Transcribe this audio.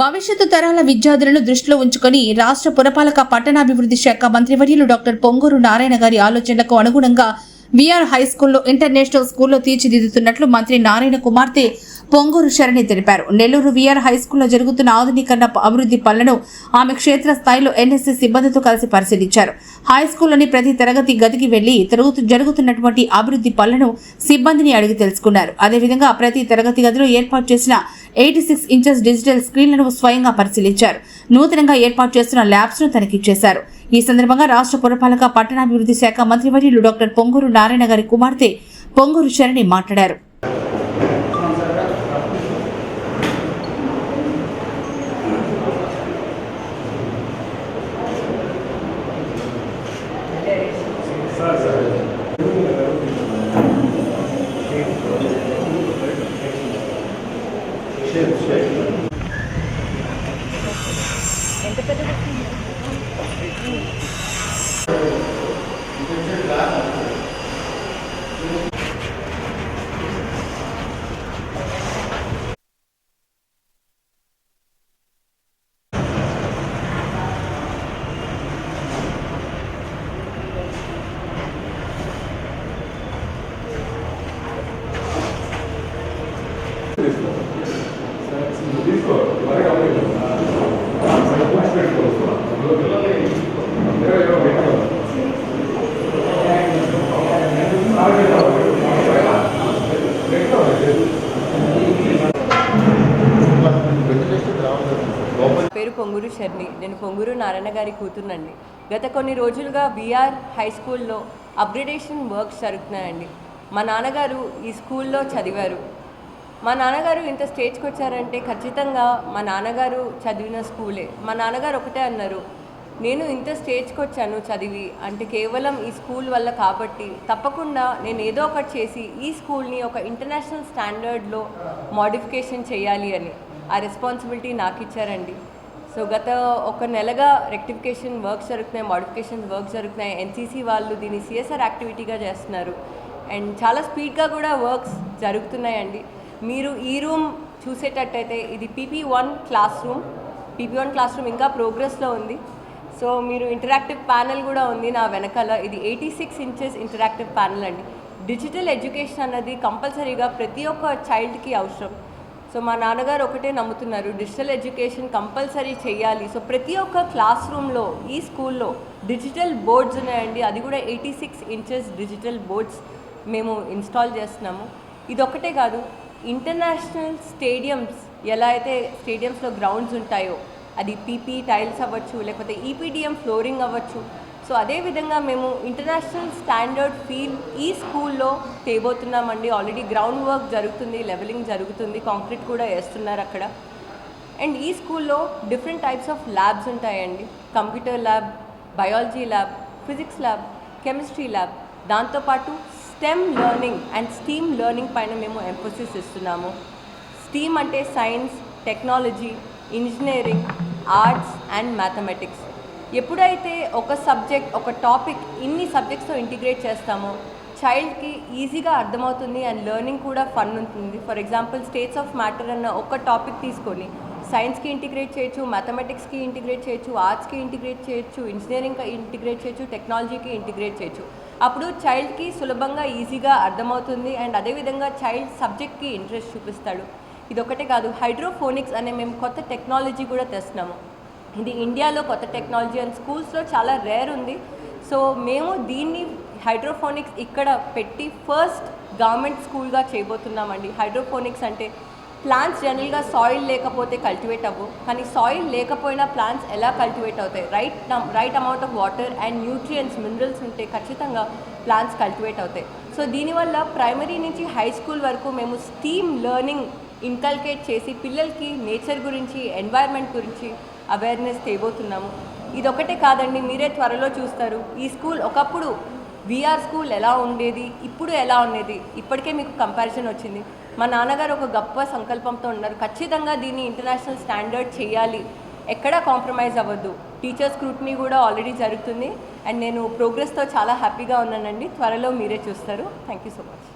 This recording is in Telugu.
భవిష్యత్తు తరాల విద్యార్థులను దృష్టిలో ఉంచుకొని రాష్ట్ర పురపాలక పట్టణాభివృద్ధి శాఖ మంత్రివర్యులు డాక్టర్ పొంగూరు నారాయణ గారి ఆలోచనలకు అనుగుణంగా విఆర్ హై స్కూల్లో ఇంటర్నేషనల్ స్కూల్లో తీర్చిదిద్దుతున్నట్లు మంత్రి నారాయణ కుమార్తె పొంగూరు శరణి తెలిపారు. నెల్లూరు విఆర్ హై స్కూల్లో జరుగుతున్న ఆధునీకరణ అభివృద్ధి పనులను ఆమె క్షేత్ర స్థాయిలో ఎన్ఎస్సీ సిబ్బందితో కలిసి పరిశీలించారు. హై స్కూల్లోని ప్రతి తరగతి గదికి వెళ్ళి జరుగుతున్నటువంటి అభివృద్ధి పనులను సిబ్బందిని అడిగి తెలుసుకున్నారు. అదేవిధంగా ప్రతి తరగతి గదిలో ఏర్పాటు చేసిన ఎయిటీ సిక్స్ ఇంచెస్ డిజిటల్ స్క్రీన్లను స్వయంగా పరిశీలించారు. నూతనంగా ఏర్పాటు చేస్తున్న ల్యాబ్స్ను తనిఖీ చేశారు. ఈ సందర్భంగా రాష్ట్ర పురపాలక పట్టణాభివృద్ధి శాఖ మంత్రివర్యులు డాక్టర్ పొంగూరు నారాయణ గారి కుమార్తె పొంగూరు శరణి మాట్లాడారు. ఎంత Thank you. పేరు పొంగూరు షర్ణి నేను పొంగూరు నారాయణ గారి కూతురునండి. గత కొన్ని రోజులుగా బీఆర్ హై స్కూల్లో అప్గ్రేడేషన్ వర్క్స్ జరుగుతున్నాయండి. మా నాన్నగారు ఈ స్కూల్లో చదివారు. మా నాన్నగారు ఇంత స్టేజ్కి వచ్చారంటే ఖచ్చితంగా మా నాన్నగారు చదివిన స్కూలే. మా నాన్నగారు ఒకటే అన్నారు నేను ఇంత స్టేజ్కి వచ్చాను చదివి అంటే కేవలం ఈ స్కూల్ వల్ల కాబట్టి తప్పకుండా నేను ఏదో ఒకటి చేసి ఈ స్కూల్ని ఒక ఇంటర్నేషనల్ స్టాండర్డ్లో మోడిఫికేషన్ చేయాలి అని ఆ రెస్పాన్సిబిలిటీ నాకు ఇచ్చారండి సో గత ఒక నెలగా రెక్టిఫికేషన్ వర్క్స్ జరుగుతున్నాయి మోడిఫికేషన్ వర్క్స్ జరుగుతున్నాయి. ఎన్సీసీ వాళ్ళు దీన్ని సిఎస్ఆర్ యాక్టివిటీగా చేస్తున్నారు. అండ్ చాలా స్పీడ్గా కూడా వర్క్స్ జరుగుతున్నాయండి. మీరు ఈ రూమ్ చూసేటట్టయితే ఇది PP one class room. PP one class room ఇంకా ప్రోగ్రెస్లో ఉంది. సో మీరు ఇంటరాక్టివ్ ప్యానెల్ కూడా ఉంది నా వెనకాల. ఇది eighty six inches interactive panel అండి. డిజిటల్ ఎడ్యుకేషన్ అన్నది కంపల్సరీగా ప్రతి ఒక్క చైల్డ్కి అవసరం. సో మా నాన్నగారు ఒకటే నమ్ముతున్నారు డిజిటల్ ఎడ్యుకేషన్ కంపల్సరీ చేయాలి. సో ప్రతి ఒక్క క్లాస్ రూమ్లో ఈ స్కూల్లో డిజిటల్ బోర్డ్స్ ఉన్నాయండి. అది కూడా eighty six inches digital boards మేము ఇన్స్టాల్ చేస్తున్నాము. ఇది కాదు ఇంటర్నేషనల్ స్టేడియమ్స్ ఎలా అయితే స్టేడియమ్స్లో గ్రౌండ్స్ ఉంటాయో అది పీపీ టైల్స్ అవ్వచ్చు లేకపోతే ఈపీడిఎం ఫ్లోరింగ్ అవ్వచ్చు. సో అదేవిధంగా మేము ఇంటర్నేషనల్ స్టాండర్డ్ ఫీల్ ఈ స్కూల్లో తేబోతున్నామండి. ఆల్రెడీ గ్రౌండ్ వర్క్ జరుగుతుంది లెవెలింగ్ జరుగుతుంది కాంక్రీట్ కూడా వేస్తున్నారు అక్కడ. అండ్ ఈ స్కూల్లో డిఫరెంట్ టైప్స్ ఆఫ్ ల్యాబ్స్ ఉంటాయండి. Computer lab biology lab physics lab chemistry lab. దాంతోపాటు STEM learning and STEAM learning పైన మేము ఎంఫోసిస్ ఇస్తున్నాము. స్టీమ్ అంటే science technology engineering arts and mathematics ఎప్పుడైతే ఒక సబ్జెక్ట్ ఒక టాపిక్ ఇన్ని సబ్జెక్ట్స్తో ఇంటిగ్రేట్ చేస్తామో చైల్డ్కి ఈజీగా అర్థమవుతుంది అండ్ లెర్నింగ్ కూడా ఫన్ ఉంటుంది. For example states of matter అన్న ఒక టాపిక్ తీసుకొని సైన్స్కి ఇంటిగ్రేట్ చేయొచ్చు మ్యాథమెటిక్స్కి ఇంటిగ్రేట్ చేయొచ్చు ఆర్ట్స్కి ఇంటిగ్రేట్ చేయొచ్చు ఇంజనీరింగ్కి ఇంటిగ్రేట్ చేయొచ్చు టెక్నాలజీకి ఇంటిగ్రేట్ చేయొచ్చు. అప్పుడు చైల్డ్కి సులభంగా ఈజీగా అర్థమవుతుంది అండ్ అదేవిధంగా చైల్డ్ సబ్జెక్ట్కి ఇంట్రెస్ట్ చూపిస్తాడు. ఇది ఒకటే కాదు హైడ్రోఫోనిక్స్ అనే మేము కొత్త టెక్నాలజీ కూడా తెస్తున్నాము. ఇది ఇండియాలో కొత్త టెక్నాలజీ అండ్ స్కూల్స్లో చాలా రేర్ ఉంది. సో మేము దీన్ని హైడ్రోఫోనిక్స్ ఇక్కడ పెట్టి ఫస్ట్ గవర్నమెంట్ స్కూల్గా చేయబోతున్నామండి. హైడ్రోఫోనిక్స్ అంటే ప్లాంట్స్ జనరల్గా సాయిల్ లేకపోతే కల్టివేట్ అవ్వు. కానీ సాయిల్ లేకపోయినా ప్లాంట్స్ ఎలా కల్టివేట్ అవుతాయి? Right right amount of water and nutrients minerals ఉంటే ఖచ్చితంగా ప్లాంట్స్ కల్టివేట్ అవుతాయి. సో దీనివల్ల ప్రైమరీ నుంచి హై స్కూల్ వరకు మేము స్టీమ్ లెర్నింగ్ ఇన్కల్కేట్ చేసి పిల్లలకి నేచర్ గురించి ఎన్వైర్న్మెంట్ గురించి అవేర్నెస్ తేబోతున్నాము. ఇది ఒకటే కాదండి మీరే త్వరలో చూస్తారు. ఈ స్కూల్ ఒకప్పుడు విఆర్ స్కూల్ ఎలా ఉండేది? ఇప్పుడు ఎలా ఉండేది? ఇప్పటికే మీకు కంపారిజన్ వచ్చింది. మా నాన్నగారు ఒక గొప్ప సంకల్పంతో ఉన్నారు. ఖచ్చితంగా దీన్ని ఇంటర్నేషనల్ స్టాండర్డ్ చేయాలి. ఎక్కడా కాంప్రమైజ్ అవ్వద్దు. టీచర్ స్క్రూట్నీ కూడా ఆల్రెడీ జరుగుతుంది. అండ్ నేను ప్రోగ్రెస్తో చాలా హ్యాపీగా ఉన్నానండి. త్వరలో మీరే చూస్తారు. Thank you so much